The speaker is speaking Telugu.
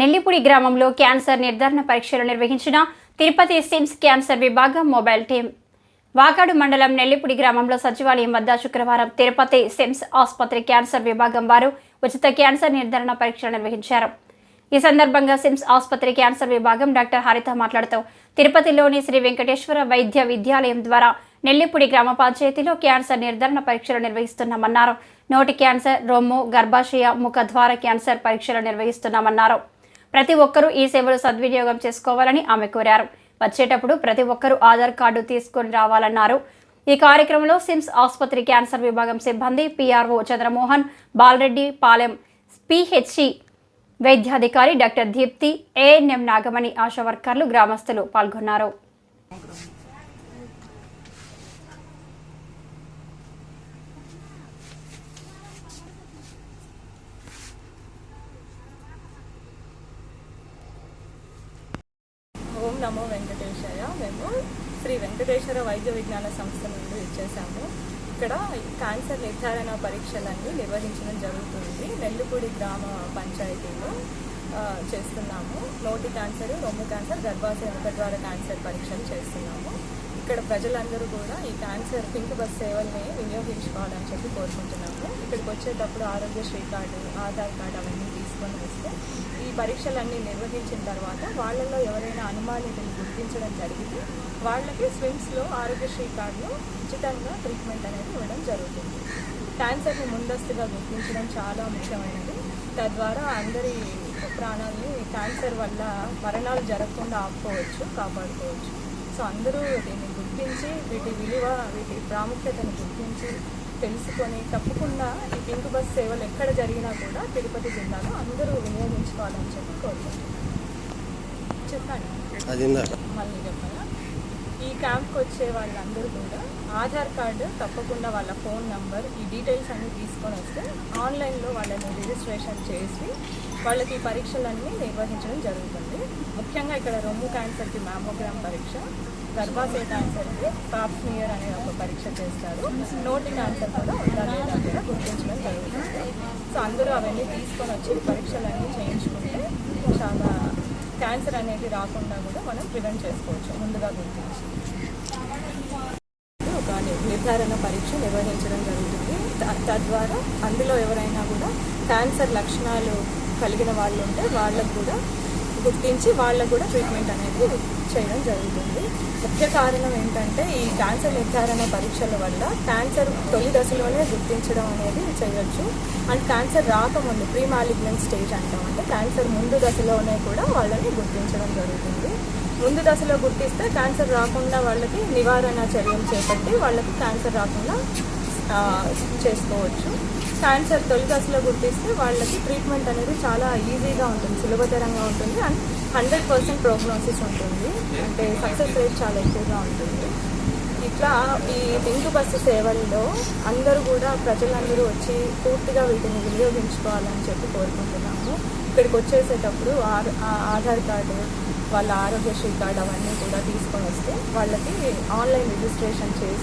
నెల్లిపూడి గ్రామంలో క్యాన్సర్ నిర్ధారణ పరీక్షలు నిర్వహించిన తిరుపతి సిమ్స్ క్యాన్సర్ విభాగం మొబైల్ టీం వాకాడు మండలం నెల్లిపూడి గ్రామంలో సచివాలయం వద్ద శుక్రవారం తిరుపతి సిమ్స్ ఆసుపత్రి క్యాన్సర్ విభాగం వారు ఉచిత క్యాన్సర్ నిర్ధారణ పరీక్షలు నిర్వహించారు. ఈ సందర్భంగా సిమ్స్ ఆసుపత్రి క్యాన్సర్ విభాగం డాక్టర్ హరిత మాట్లాడుతూ తిరుపతిలోని శ్రీ వెంకటేశ్వర వైద్య విద్యాలయం ద్వారా నెల్లిపూడి గ్రామ పంచాయతీలో క్యాన్సర్ నిర్ధారణ పరీక్షలు నిర్వహిస్తున్నామన్నారు. నోటి క్యాన్సర్ రొమ్ము గర్భాశయ ముఖద్వార క్యాన్సర్ పరీక్షలు నిర్వహిస్తున్నామన్నారు. ప్రతి ఒక్కరూ ఈ సేవలు సద్వినియోగం చేసుకోవాలని ఆమె కోరారు. వచ్చేటప్పుడు ప్రతి ఒక్కరూ ఆధార్ కార్డు తీసుకొని రావాలన్నారు. ఈ కార్యక్రమంలో సిమ్స్ ఆసుపత్రి క్యాన్సర్ విభాగం సిబ్బంది పిఆర్ఓ చంద్రమోహన్ బాలరెడ్డి పాలెం పిహెచ్సి వైద్యాధికారి డాక్టర్ దీప్తి ఏఎన్ఎం నాగమణి ఆశా వర్కర్లు గ్రామస్తులు పాల్గొన్నారు. నమో వెంకటేశాయ మేము శ్రీ వెంకటేశ్వర వైద్య విజ్ఞాన సంస్థ నుండి ఇచ్చేసాము ఇక్కడ క్యాన్సర్ నిర్ధారణ పరీక్షలన్నీ నిర్వహించడం జరుగుతుంది. నెల్లిపూడి గ్రామ పంచాయతీలో చేస్తున్నాము. నోటి క్యాన్సర్ రొమ్ము క్యాన్సర్ గర్భాశయ ముఖద్వార క్యాన్సర్ పరీక్షలు చేస్తున్నాము. ఇక్కడ ప్రజలందరూ కూడా ఈ క్యాన్సర్ పింక్ బస్ సేవల్ని వినియోగించుకోవాలని చెప్పి కోరుకుంటున్నాము. ఇక్కడికి వచ్చేటప్పుడు ఆరోగ్యశ్రీ కార్డు ఆధార్ కార్డు అవన్నీ తీసుకొని వస్తే ఈ పరీక్షలన్నీ నిర్వహించిన తర్వాత వాళ్ళలో ఎవరైనా అనుమానితులు గుర్తించడం జరిగితే వాళ్ళకి స్విమ్స్లో ఆరోగ్యశ్రీ కార్డులో ఉచితంగా ట్రీట్మెంట్ అనేది ఇవ్వడం జరుగుతుంది. క్యాన్సర్ని ముందస్తుగా గుర్తించడం చాలా ముఖ్యమైనది. తద్వారా అందరి ప్రాణాలని క్యాన్సర్ వల్ల మరణాలు జరగకుండా ఆపుకోవచ్చు కాపాడుకోవచ్చు. సో అందరూ దీన్ని గుర్తించి వీటి విలువ వీటి ప్రాముఖ్యతను గుర్తించి తెలుసుకొని తప్పకుండా ఈ పింక్ బస్ సేవలు ఎక్కడ జరిగినా కూడా తిరుపతి జిల్లాలో అందరూ వినియోగించుకోవాలని చెప్పి కోరుకుంటున్నాను. చెప్పండి. మళ్ళీ చెప్పాలా? ఈ క్యాంప్కి వచ్చే వాళ్ళందరూ కూడా ఆధార్ కార్డు తప్పకుండా వాళ్ళ ఫోన్ నంబర్ ఈ డీటెయిల్స్ అన్నీ తీసుకొని వస్తే ఆన్లైన్లో వాళ్ళని రిజిస్ట్రేషన్ చేసి వాళ్ళకి ఈ పరీక్షలన్నీ నిర్వహించడం జరుగుతుంది. ముఖ్యంగా ఇక్కడ రొమ్ము క్యాన్సర్కి మ్యామోగ్రామ్ పరీక్ష గర్భాశయ క్యాన్సర్కి పాప్స్మియర్ అనే ఒక పరీక్ష చేస్తారు. నోటి క్యాన్సర్ కూడా ఉందా లేదా కూడా గుర్తించడం జరుగుతుంది. సో అందరూ అవన్నీ తీసుకొని వచ్చి పరీక్షలన్నీ చేయించుకుంటే చాలా క్యాన్సర్ అనేది రాకుండా కూడా మనం ప్రివెంట్ చేసుకోవచ్చు ముందుగా గుర్తించి. ఒక నిర్ధారణ పరీక్ష నిర్వహించడం జరుగుతుంది. తద్వారా అందులో ఎవరైనా కూడా క్యాన్సర్ లక్షణాలు కలిగిన వాళ్ళు ఉంటే వాళ్ళకు కూడా గుర్తించి వాళ్ళకు కూడా ట్రీట్మెంట్ అనేది చేయడం జరుగుతుంది. ముఖ్య కారణం ఏంటంటే ఈ క్యాన్సర్ నిర్ధారణ పరీక్షల వల్ల క్యాన్సర్ తొలి దశలోనే గుర్తించడం అనేది చేయొచ్చు. అండ్ క్యాన్సర్ రాకముందు ప్రీ మాలిగ్నెంట్ స్టేజ్ అంటాం అంటే క్యాన్సర్ ముందు దశలోనే కూడా వాళ్ళని గుర్తించడం జరుగుతుంది. ముందు దశలో గుర్తిస్తే క్యాన్సర్ రాకుండా వాళ్ళకి నివారణ చర్యలు చేపట్టి వాళ్ళకి క్యాన్సర్ రాకుండా చేసుకోవచ్చు. క్యాన్సర్ తొలి దశలో గుర్తిస్తే వాళ్ళకి ట్రీట్మెంట్ అనేది చాలా ఈజీగా ఉంటుంది సులభతరంగా ఉంటుంది అండ్ హండ్రెడ్ పర్సెంట్ ప్రోగ్నోసిస్ ఉంటుంది. అంటే సక్సెస్ రేట్ చాలా ఎక్కువగా ఉంటుంది. ఇట్లా ఈ పింక్ బస్సు సేవల్లో అందరూ కూడా ప్రజలందరూ వచ్చి పూర్తిగా వీటిని వినియోగించుకోవాలని చెప్పి కోరుకుంటున్నాము. ఇక్కడికి వచ్చేసేటప్పుడు ఆ- ఆధార్ కార్డు వాళ్ళ ఆరోగ్యశ్రీ కార్డు అవన్నీ కూడా తీసుకొని వస్తే వాళ్ళకి ఆన్లైన్ రిజిస్ట్రేషన్ చేసి